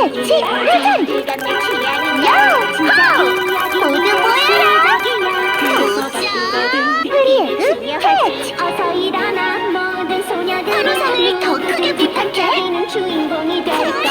캐치 흐튼 야호 모두 모여라 도전 프리의 캐치 어서 일어나. 모든 소녀들이 서로를 더 크게 부탁해. 주인공이 될까?